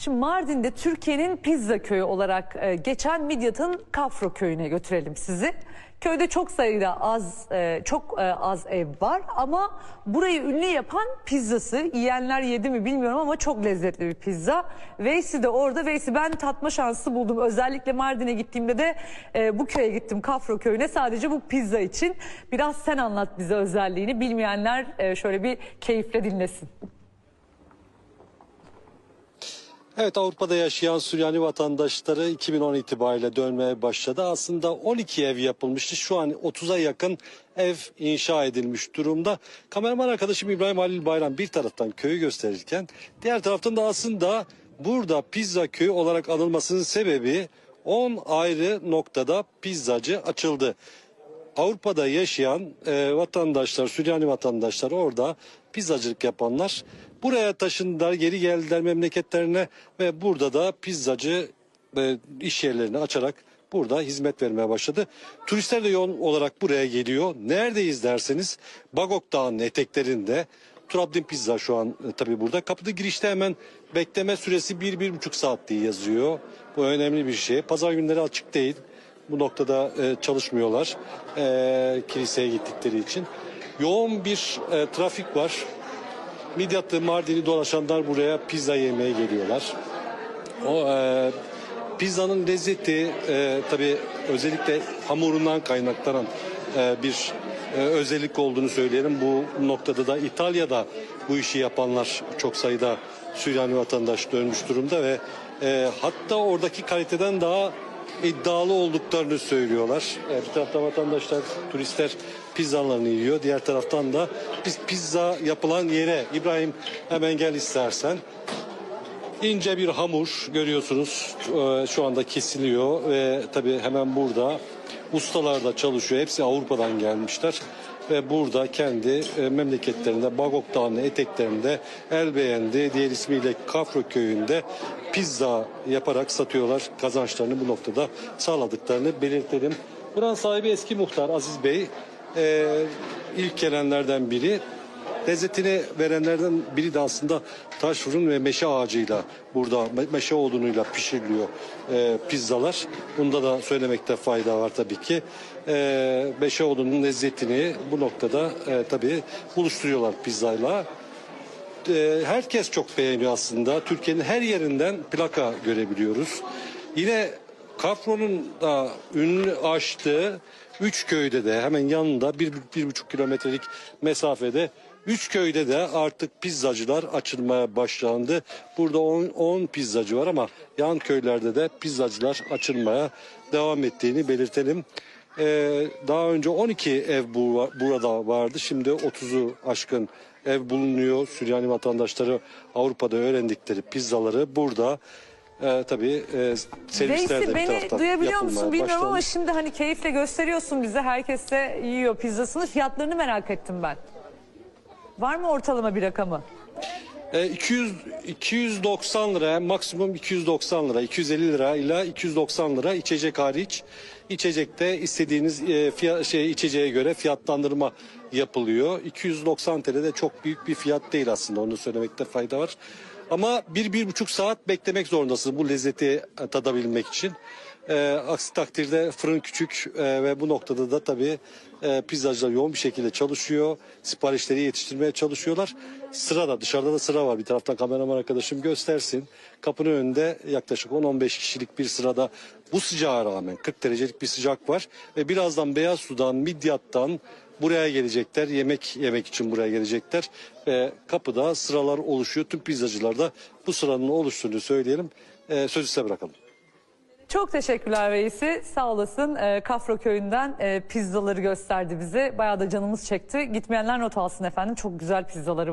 Şimdi Mardin'de Türkiye'nin pizza köyü olarak e, geçen Midyat'ın Kafro köyüne götürelim sizi. Köyde çok sayıda az e, çok e, az ev var ama burayı ünlü yapan pizzası. Yiyenler yedi mi bilmiyorum ama çok lezzetli bir pizza. Veysi de orada. Veysi ben tatma şansı buldum. Özellikle Mardin'e gittiğimde de e, bu köye gittim Kafro köyüne sadece bu pizza için. Biraz sen anlat bize özelliğini. Bilmeyenler e, şöyle bir keyifle dinlesin. Evet Avrupa'da yaşayan Süryani vatandaşları 2010 itibariyle dönmeye başladı. Aslında 12 ev yapılmıştı. Şu an 30'a yakın ev inşa edilmiş durumda. Kameraman arkadaşım İbrahim Halil Bayram bir taraftan köyü gösterirken diğer taraftan da aslında burada pizza köyü olarak anılmasının sebebi 10 ayrı noktada pizzacı açıldı. Avrupa'da yaşayan e, vatandaşlar, Süryani vatandaşlar orada pizzacılık yapanlar buraya taşındılar, geri geldiler memleketlerine ve burada da pizzacı e, iş yerlerini açarak burada hizmet vermeye başladı. Turistler de yoğun olarak buraya geliyor. Neredeyiz derseniz Bagok Dağı'nın eteklerinde Trabzon Pizza şu an e, tabii burada. Kapıda girişte hemen bekleme süresi 1-1,5 saat diye yazıyor. Bu önemli bir şey. Pazar günleri açık değil. Bu noktada e, çalışmıyorlar e, kiliseye gittikleri için. Yoğun bir e, trafik var. Midyatlı Mardin'i dolaşanlar buraya pizza yemeye geliyorlar. O e, pizzanın lezzeti e, tabii özellikle hamurundan kaynaklanan e, bir e, özellik olduğunu söyleyelim. Bu noktada da İtalya'da bu işi yapanlar çok sayıda Süryani vatandaş dönmüş durumda ve e, hatta oradaki kaliteden daha iddialı olduklarını söylüyorlar. Bir taraftan vatandaşlar, turistler pizzalarını yiyor. Diğer taraftan da biz pizza yapılan yere İbrahim hemen gel istersen. İnce bir hamur görüyorsunuz e, şu anda kesiliyor ve tabii hemen burada ustalar da çalışıyor. Hepsi Avrupa'dan gelmişler ve burada kendi e, memleketlerinde Bagok Dağı'nın eteklerinde el beğendi diğer ismiyle Kafro köyünde pizza yaparak satıyorlar. Kazançlarını bu noktada sağladıklarını belirtelim. Buranın sahibi eski muhtar Aziz Bey. E, ilk gelenlerden biri. Lezzetini verenlerden biri de aslında taş fırın ve meşe ağacıyla burada me- meşe odunuyla pişiriliyor e, pizzalar. Bunda da söylemekte fayda var tabii ki. E, meşe odunun lezzetini bu noktada e, tabii buluşturuyorlar pizzayla. E, herkes çok beğeniyor aslında. Türkiye'nin her yerinden plaka görebiliyoruz. Yine Kafro'nun da ünlü açtığı üç köyde de hemen yanında bir, bir buçuk kilometrelik mesafede üç köyde de artık pizzacılar açılmaya başlandı. Burada 10 pizzacı var ama yan köylerde de pizzacılar açılmaya devam ettiğini belirtelim. Ee, daha önce 12 ev bu, burada vardı. Şimdi 30'u aşkın ev bulunuyor. Süryani vatandaşları Avrupa'da öğrendikleri pizzaları burada e, tabii e, servisler de bir beni duyabiliyor musun bilmiyorum ama başlandı. şimdi hani keyifle gösteriyorsun bize. Herkes de yiyor pizzasını. Fiyatlarını merak ettim ben. Var mı ortalama bir rakamı? E, 200 290 lira maksimum 290 lira 250 lira ile 290 lira içecek hariç içecekte istediğiniz e, fiyat, şey içeceğe göre fiyatlandırma yapılıyor. 290 TL de çok büyük bir fiyat değil aslında onu söylemekte fayda var. Ama bir, bir buçuk saat beklemek zorundasınız bu lezzeti e, tadabilmek için. E, aksi takdirde fırın küçük e, ve bu noktada da tabii e, pizzacılar yoğun bir şekilde çalışıyor. Siparişleri yetiştirmeye çalışıyorlar. Sırada dışarıda da sıra var. Bir taraftan kameraman arkadaşım göstersin. Kapının önünde yaklaşık 10-15 kişilik bir sırada bu sıcağa rağmen 40 derecelik bir sıcak var. Ve birazdan Beyaz Su'dan, Midyat'tan buraya gelecekler. Yemek yemek için buraya gelecekler. Ve kapıda sıralar oluşuyor. Tüm pizzacılar da bu sıranın oluştuğunu söyleyelim. E, sözü size bırakalım. Çok teşekkürler Veysi. Sağ olasın. Ee, Kafro köyünden e, pizzaları gösterdi bize. Bayağı da canımız çekti. Gitmeyenler not alsın efendim. Çok güzel pizzaları